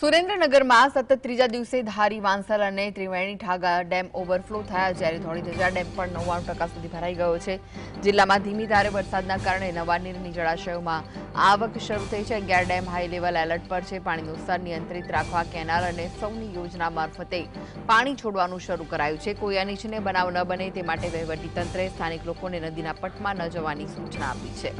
સુરેન્દ્રનગરમાં સતત ત્રીજા દિવસે ધારી વાંસલ અને ત્રિવેણી ઠાગા ડેમ ઓવરફ્લો થયા જ્યારે ધોળીધજા ડેમ પણ નવ્વાણું ટકા સુધી ભરાઈ ગયો છે. જિલ્લામાં ધીમી ધારે વરસાદના કારણે નવા નીરની જળાશયોમાં આવક શરૂ થઈ છે. અગિયાર ડેમ હાઈ લેવલ એલર્ટ પર છે. પાણીનું સ્તર નિયંત્રિત રાખવા કેનાલ અને સૌની યોજના મારફતે પાણી છોડવાનું શરૂ કરાયું છે. કોઈ અનિચ્છનીય બનાવ ન બને તે માટે વહીવટીતંત્રે સ્થાનિક લોકોને નદીના પટમાં ન જવાની સૂચના આપી છે.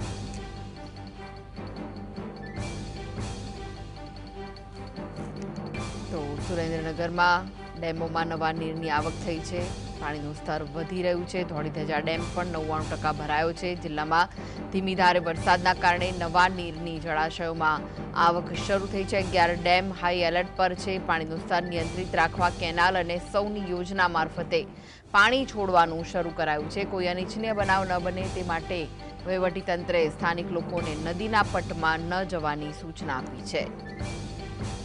તો સુરેન્દ્રનગરમાં ડેમોમાં નવા નીરની આવક થઈ છે. પાણીનું સ્તર વધી રહ્યું છે. ધોળીધજા ડેમ પણ નવ્વાણું ટકા ભરાયો છે. જિલ્લામાં ધીમી ધારે વરસાદના કારણે નવા નીરની જળાશયોમાં આવક શરૂ થઈ છે. અગિયાર ડેમ હાઈ એલર્ટ પર છે. પાણીનું સ્તર નિયંત્રિત રાખવા કેનાલ અને સૌની યોજના મારફતે પાણી છોડવાનું શરૂ કરાયું છે. કોઈ અનિચ્છનીય બનાવ ન બને તે માટે વહીવટીતંત્રે સ્થાનિક લોકોને નદીના પટમાં ન જવાની સૂચના આપી છે.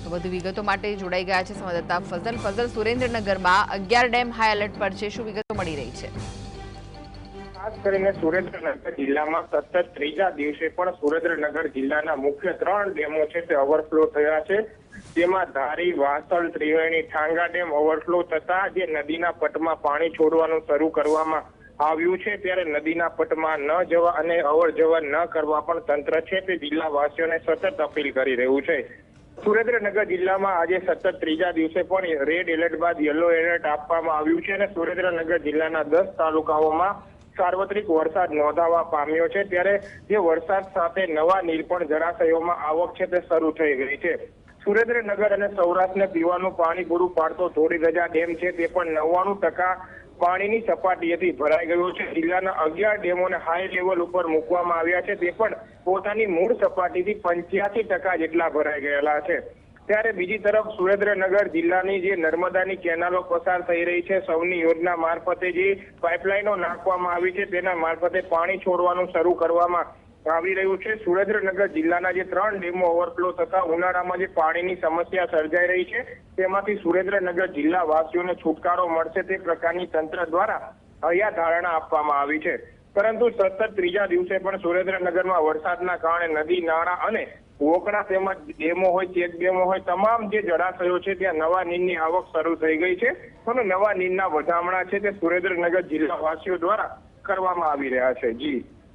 તો વધુ વિગતો માટે જોડાઈ ગયા છે સંવાદદાતા ફઝલ. ફઝલ, સુરેન્દ્રનગરમાં અગિયાર ડેમ હાઈ એલર્ટ પર છે. શું વિગતો મળી રહી છે? ખાસ કરીને સુરેન્દ્રનગર જિલ્લામાં સતત ત્રીજા દિવસે પણ સુરેન્દ્રનગર જિલ્લાના મુખ્ય ત્રણ ડેમો છે તે ઓવરફ્લો થયા છે. જેમાં ધારી વાસળ ત્રિવેણી, ઠાંગા ડેમ ઓવરફ્લો થતા જે નદીના પટમાં પાણી છોડવાનું શરૂ કરવામાં આવ્યું છે, ત્યારે નદીના પટમાં ન જવા અને અવર જવર ન કરવા પણ તંત્ર છે તે જિલ્લાવાસીઓને સતત અપીલ કરી રહ્યું છે. સુરેન્દ્રનગર જિલ્લામાં આજે સતત ત્રીજા દિવસે પણ રેડ એલર્ટ બાદ યલો એલર્ટ આપવામાં આવ્યું છે અને સુરેન્દ્રનગર જિલ્લાના દસ તાલુકાઓમાં સાર્વત્રિક વરસાદ નોંધાવા પામ્યો છે. ત્યારે જે વરસાદ સાથે નવા નીર પણ જળાશયોમાં આવક છે તે શરૂ થઈ ગઈ છે. સુરેન્દ્રનગર અને સૌરાષ્ટ્રને પીવાનું પાણી પૂરું પાડતો ધોળીધજા ડેમ છે તે પણ નવ્વાણું ટકા પાણીની સપાટીએથી ભરાઈ ગયો છે. જિલ્લાના અગિયાર ડેમોને હાઈ લેવલ ઉપર મૂકવામાં આવ્યા છે. તે પણ પોતાની મૂળ સપાટીથી પંચ્યાસી ટકા જેટલા ભરાઈ ગયેલા છે. ત્યારે બીજી તરફ સુરેન્દ્રનગર જિલ્લાની જે નર્મદાની કેનાલો પસાર થઈ રહી છે, સૌની યોજના મારફતે જે પાઇપલાઇનો નાખવામાં આવી છે, તેના મારફતે પાણી છોડવાનું શરૂ કરવામાં આવી રહ્યું છે. સુરેન્દ્રનગર જિલ્લાના જે ત્રણ ડેમો ઓવરફ્લો થતા ઉનાળામાં જે પાણીની સમસ્યા સર્જાઈ રહી છે, તેમાંથી સુરેન્દ્રનગર જિલ્લા વાસીઓને છુટકારો મળશે તે પ્રકારની તંત્ર દ્વારા હૈયા ધારણા આપવામાં આવી છે. પરંતુ સતત ત્રીજા દિવસે પણ સુરેન્દ્રનગરમાં વરસાદના કારણે નદી, નાળા અને વોકડા તેમજ ડેમો હોય, ચેક ડેમો હોય, તમામ જે જળાશયો છે, ત્યાં નવા નીરની આવક શરૂ થઈ ગઈ છે. અને નવા નીરના વધામણા છે તે સુરેન્દ્રનગર જિલ્લા વાસીઓ દ્વારા કરવામાં આવી રહ્યા છે. જી.